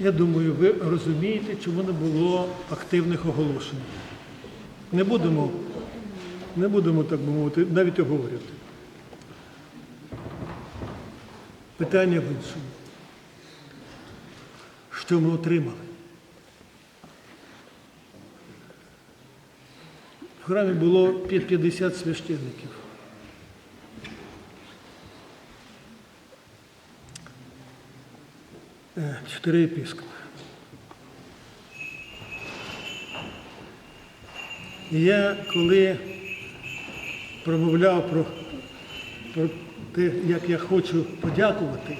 Я думаю, ви розумієте, чому не було активних оголошень. Не будемо, не будемо так би мовити, навіть обговорювати. Питання в іншому. Що ми отримали? В храмі було 50 священників. Е, Чотири єпископи. І я коли промовляв про, про те, як я хочу подякувати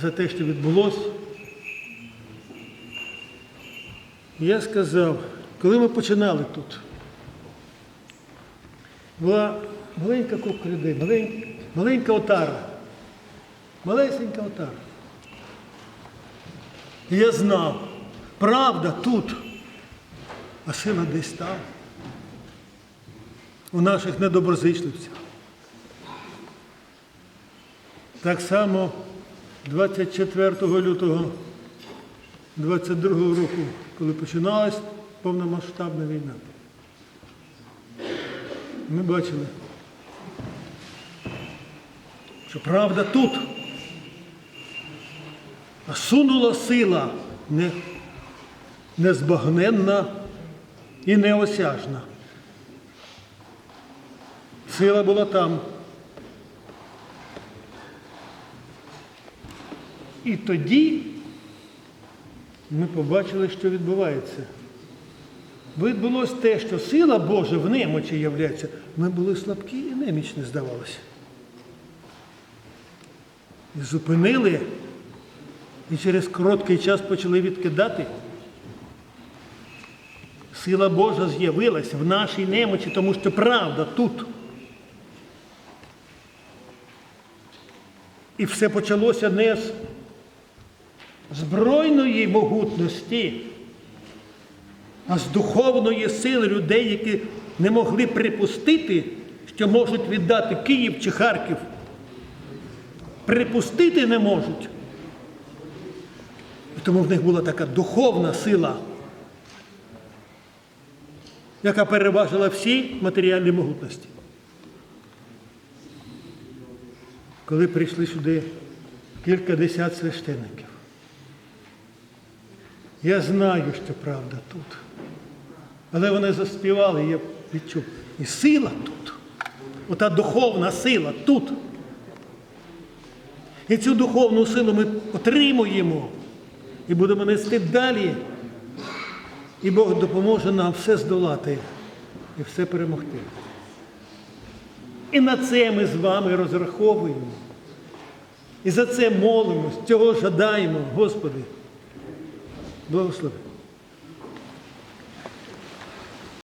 за те, що відбулося, я сказав, коли ми починали тут, була маленька купка людей, маленька отара, малесенька отара. Я знав, правда тут, а сила десь там, у наших недоброзичливцях. Так само 24 лютого 22 року, коли починалась повномасштабна війна, ми бачили, що правда тут. Сунула сила не, незбагненна і неосяжна. Сила була там. І тоді ми побачили, що відбувається. Відбулось те, що сила Божа в немочі являється. Ми були слабкі і немічні, здавалося. І зупинили і через короткий час почали відкидати. Сила Божа з'явилась в нашій немочі, тому що правда тут. І все почалося не з збройної могутності, а з духовної сили людей, які не могли припустити, що можуть віддати Київ чи Харків. Припустити не можуть. Тому в них була така духовна сила, яка переважила всі матеріальні могутності. Коли прийшли сюди кількадесят священиків, я знаю, що правда тут. Але вони заспівали, я відчув. І сила тут. Ота духовна сила тут. І цю духовну силу ми отримуємо і будемо нести далі. І Бог допоможе нам все здолати і все перемогти. І на це ми з вами розраховуємо. І за це молимось, цього жадаємо, Господи. Благослови.